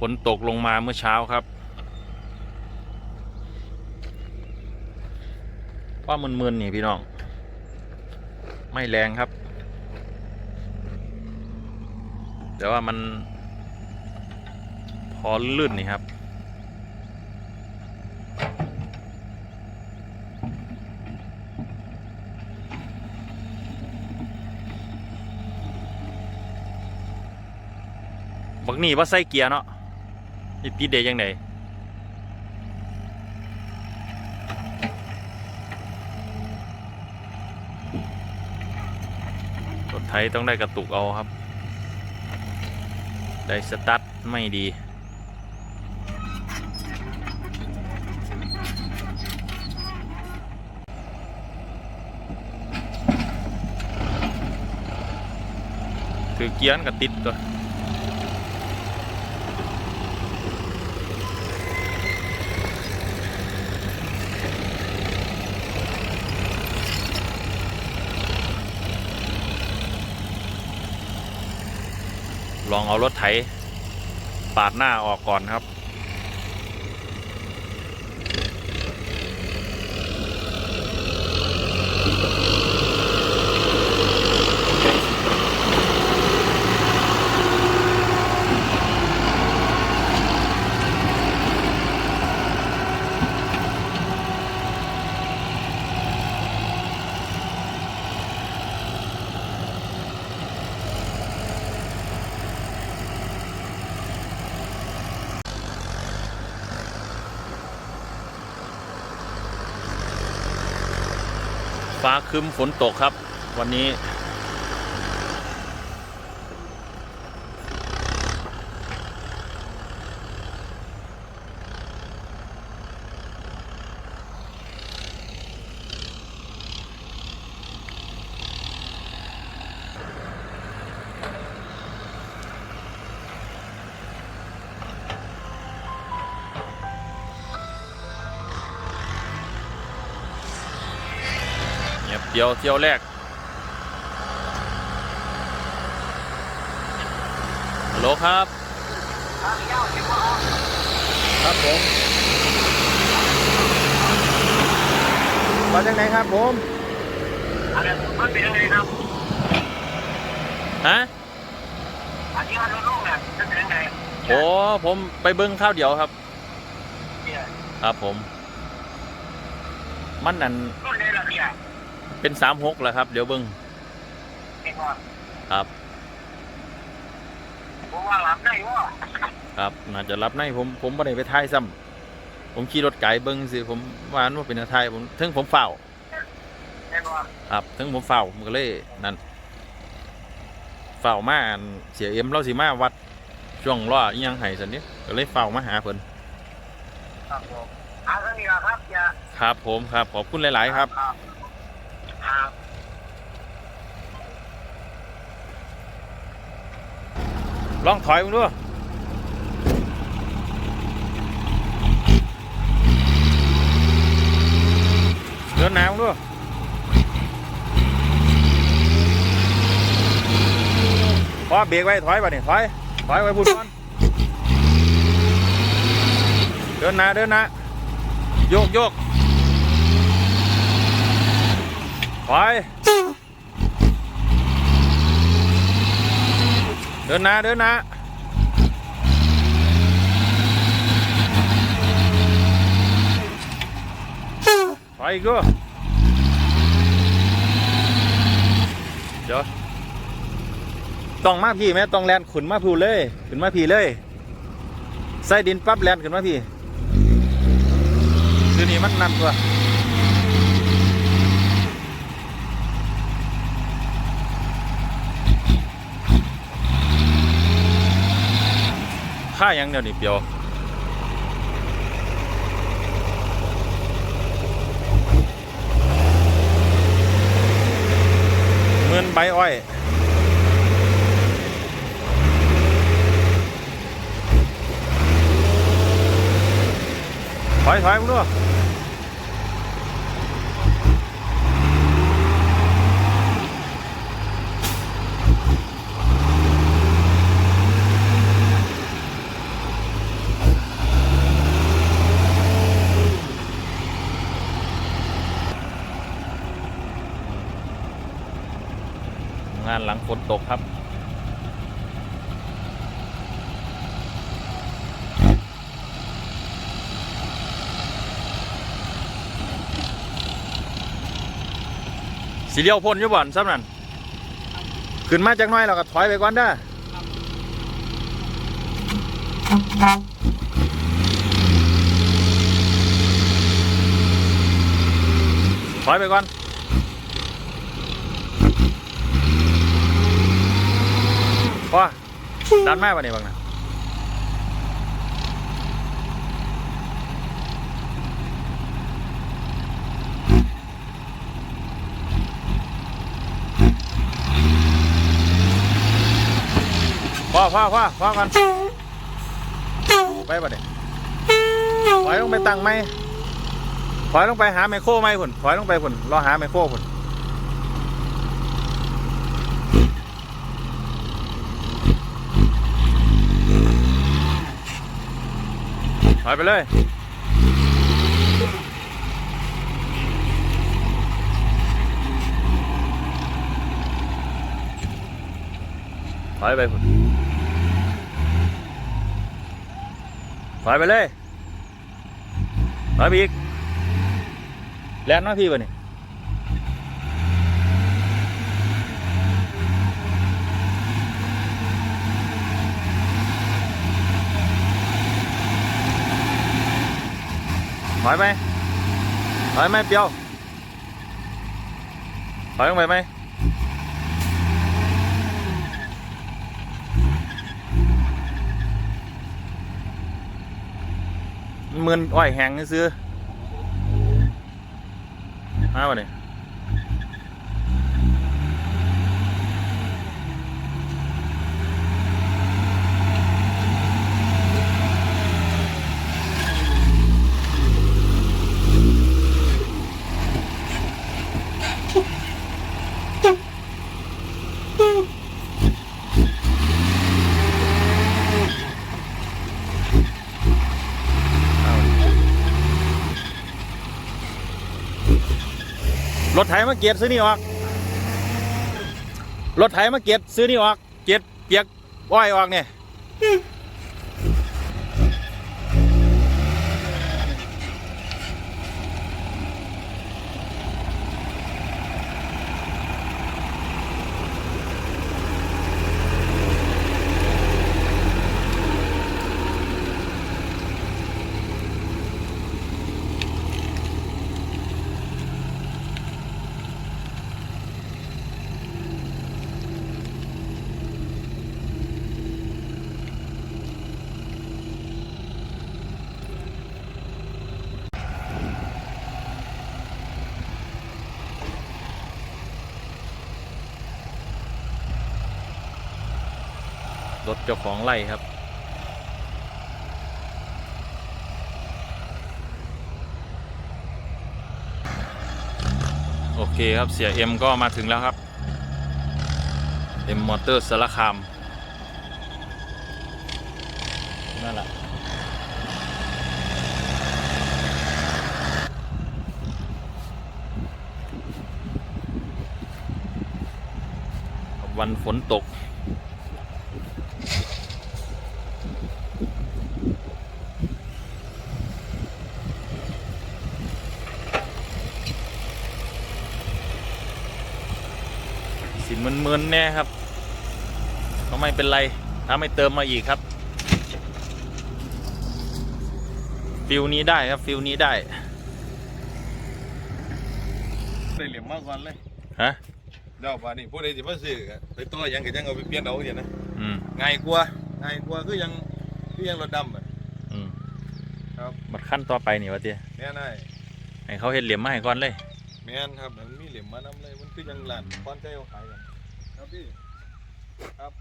ฝนตกลงมาเมื่อเช้าครับว่ามึนๆนี่พี่น้อง ไม่แรงครับ แต่ว่ามัน พอลื่นนี่ครับบักนี่ว่าใส่เกียร์เนาะ นี่ติดเดยังไงรถไถต้องได้กระตุกเอาครับ ได้สตาร์ทไม่ดีถือเกียร์กับติดตัว ลองเอารถไถปาดหน้าออกก่อนครับ ฟ้าคึ้มฝนตกครับ วันนี้ เงียบเดียวเที่ยวแรก ฮัลโหลครับ ครับผมมาจากไหนครับผมอันนี้มันเป็นยังไงครับฮะอันนี้มันรุ่งเนี่ยมันเป็นยังไงโอ้ผมไปเบิ้งข้าวเดียวครับเนี่ยครับผม มันนั่นรุ่นนี้ละเนี่ย เป็นสามหกแล้วครับ เดี๋ยวเบิ้งเห็นว่าครับ ผมว่าหลับได้ว่าครับน่าจะรับในผมผมไม่ได้ไปทายซ้ำผมขี่รถไก่เบิ้งสิผมว่าอันว่าเป็นทายผมถึงผมเฝ้าเห็นว่าครับถึงผมเฝ้าผมก็เลยนั่นเฝ้ามาอันเสียเอ็มเราสิมาวัดช่วงล้ออิหยังไห้สันนี้ก็เลยเฝ้ามาหาเพิ่นครับผมเอาเท่านี้ละครับอย่าครับผมครับขอบคุณหลาย ๆ ครับ ครับ ครับลองถอยมึงดูเดินหนามึงดูพอเบรกไว้ถอยป่ะนี่ถอยถอยไว้พูดก่อนเดินหน้าเดินหน้าโยกโยก ถอยเดินหน้าเดินหน้าถอยอีกดูเดี๋ยวต้องมาพี่ไหมต้องแลนขุนมาพูเลยขึ้นมาพี่เลยใส่ดินปั๊บแลนขึ้นมาพี่คือนี่มันนั่นกว่าค่ายังเดียวนี่เปียวเงินใบอ้อยถอยถอยมึงด้วย ลังฝนตกครับสีเลียวพ่นอยู่บ่อนซ้ำนั่นขึ้นมาจากน้อยเราก็ถอยไปก่อนเด้อถอยไปก่อน พอดันแม่ปะเนี่ยบางนะพ่อพ่อพ่อพ่อกันไปปะเนี่ยถอยลงไปตั้งไหมถอยลงไปหาไมโครไหมผุนถอยลงไปผุนรอหาไมโครผุน ถอยไปเลย ถอยไปถอยไปเลยถอยไปอีก แลนมาพี่ป่ะนี่ ถอยไหมถอยไหมเปียวถอยลงไปไหม มันมึนอ้อยแห้งซื้อมาป่ะเนี่ยเอารถ ไถมาเก็บซื้อนี่ออก รถไถมาเก็บซื้อนี่ออก เก็บเปียกอ้อยออกเนี่ย รถเจ้าของไร่ครับโอเคครับเสียเอ็มก็มาถึงแล้วครับเอ็มมอเตอร์สารคามนั่นแหละวันฝนตก มึนๆแน่ครับก็ไม่เป็นไร ถ้าไม่เติมมาอีกครับ ฟิลนี้ได้ครับฟิลนี้ได้ได้เหลี่ยมมากก่อนเลยฮะเดี๋ยวป่านนี้ผู้ใดสิมาซื้อก็ไปต่อหยังก็ยังเอาไปเปลี่ยนเอาเดี๋ยวนะอืมง่ายกว่าง่ายกว่าคือยังคือยังรถดำอะอืมครับบัดขั้นต่อไปนี่วะเตี้ยแม่นายให้เขาเห็ดเหลี่ยมมาให้ก่อนเลยแม่นครับมันมีเหลี่ยมมานำเลยมันคือยังหลานป้อนใจเอาขายกันครับ พี่ ครับ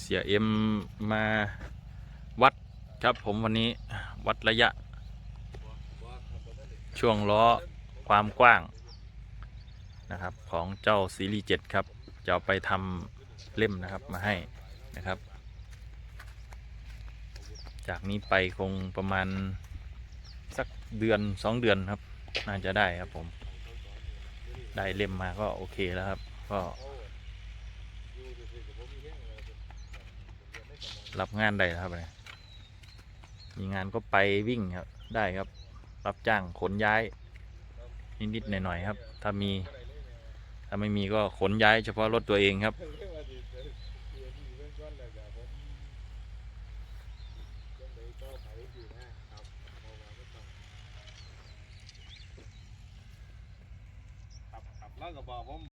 เสียเอ็มมาวัดครับผมวันนี้วัดระยะ ช่วงล้อความกว้างนะครับ ของเจ้าซีรีส์เจ็ดครับ จะเอาไปทำเล่มนะครับมาให้นะครับ จากนี้ไปคงประมาณ เดือนสองเดือนครับ น่าจะได้ครับผม ได้เล่มมาก็โอเคแล้วครับ ก็รับงานได้แล้วครับเนี่ยมีงานก็ไปวิ่งครับ ได้ครับ รับจ้างขนย้าย นิดๆหน่อยๆครับ ถ้ามี ถ้าไม่มีก็ขนย้ายเฉพาะรถตัวเองครับ ขั